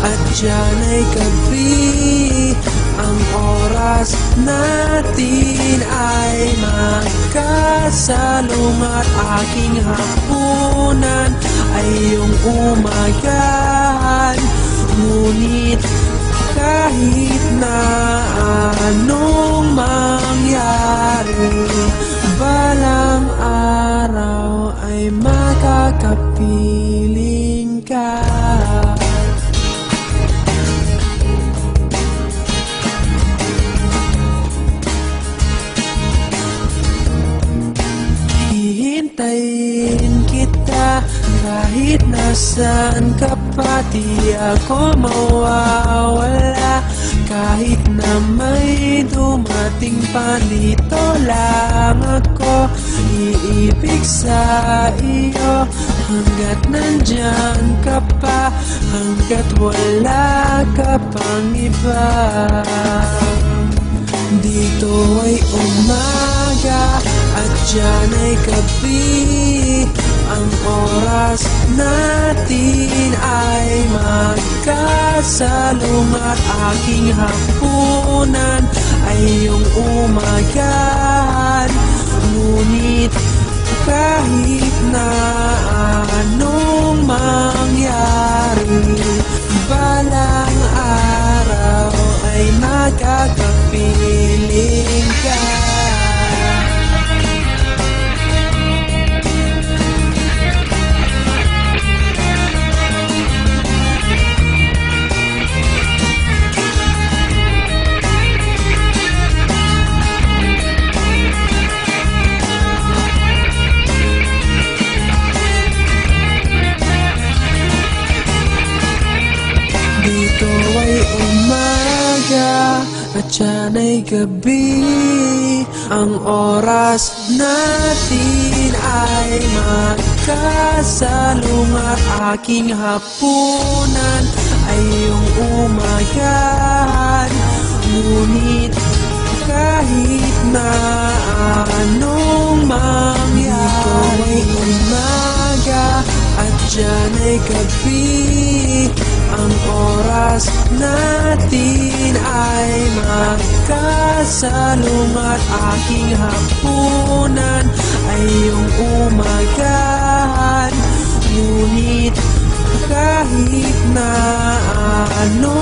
at dyan ay gabi Ang oras natin ay magkasalong At aking hapunan ay iyong umagahan Ngunit kahit na anong mangyari Balang araw ay makakapiling Hihintayin kita kahit nasaan ka pa Di ako mawawala. Kahit na may dumating pa Dito lang ako iibig sa iyo. Hanggat nandyan ka pa Hanggat wala ka pang iba dito ay umaga at dyan ay gabi. Ang oras natin ay magkasalong At aking hapunan ay iyong umagahan Ngunit umaga at dyan ay gabi. Ang oras natin ay magkasalong At aking hapunan ay iyong umagahan Ngunit kahit na anong mangyari Dito ay umaga at dyan ay gabi magkasalong At aking hapunan ay iyong umagahan. Ngunit kahit na anong